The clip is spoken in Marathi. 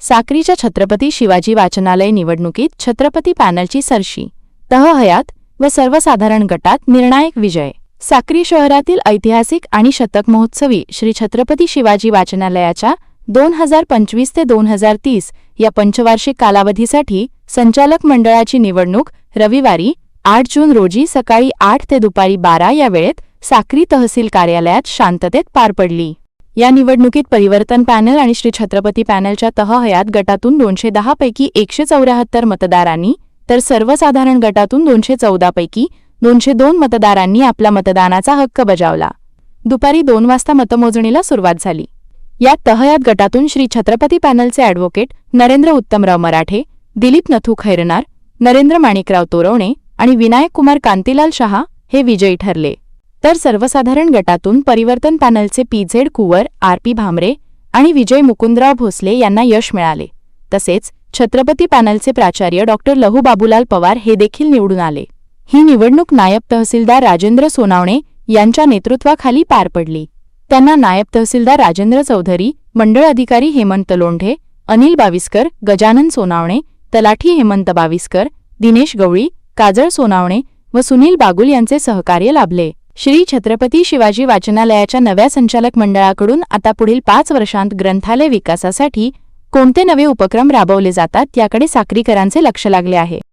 साक्रीच्या छत्रपती शिवाजी वाचनालय निवडणुकीत छत्रपती पॅनलची सरशी तहहयात व सर्वसाधारण गटात निर्णायक विजय. साक्री शहरातील ऐतिहासिक आणि शतक महोत्सवी श्री छत्रपती शिवाजी वाचनालयाच्या दोन हजार पंचवीस ते दोन हजार तीस या पंचवार्षिक कालावधीसाठी संचालक मंडळाची निवडणूक रविवारी आठ जून रोजी सकाळी आठ ते दुपारी बारा या वेळेत साक्री तहसील कार्यालयात शांततेत पार पडली. या निवडणुकीत परिवर्तन पॅनल आणि श्री छत्रपती पॅनलच्या तहहयात गटातून दोनशे दहापैकी एकशे चौऱ्याहत्तर मतदारांनी तर सर्वसाधारण गटातून दोनशे चौदापैकी दोनशे दोन मतदारांनी आपला मतदानाचा हक्क बजावला. दुपारी दोन वाजता मतमोजणीला सुरुवात झाली. या तहयात गटातून श्री छत्रपती पॅनलचे अॅडव्होकेट नरेंद्र उत्तमराव मराठे दिलीप नथू खैरनार नरेंद्र माणिकराव तोरवणे आणि विनायक कुमार कांतीलाल शहा हे विजयी ठरले. तर सर्वसाधारण गटातून परिवर्तन पॅनलचे P Z Kuwar R P Bhamre आणि विजय मुकुंदराव भोसले यांना यश मिळाले. तसेच छत्रपती पॅनलचे प्राचार्य डॉक्टर लहू बाबूलाल पवार हे देखील निवडून आले. ही निवडणूक नायब तहसीलदार राजेंद्र सोनावणे यांच्या नेतृत्वाखाली पार पडली. त्यांना नायब तहसीलदार राजेंद्र चौधरी मंडळ अधिकारी हेमंत लोंढे अनिल बाविस्कर गजानन सोनावणे तलाठी हेमंत बाविस्कर दिनेश गवळी काजळ सोनावणे व सुनील बागुल यांचे सहकार्य लाभले. श्री छत्रपती शिवाजी वाचनालयाच्या नव्या संचालक मंडळाकडून आता पुढील पाच वर्षांत ग्रंथालय विकासासाठी कोणते नवे उपक्रम राबवले जातात याकडे साक्रीकरांचे लक्ष लागले आहे.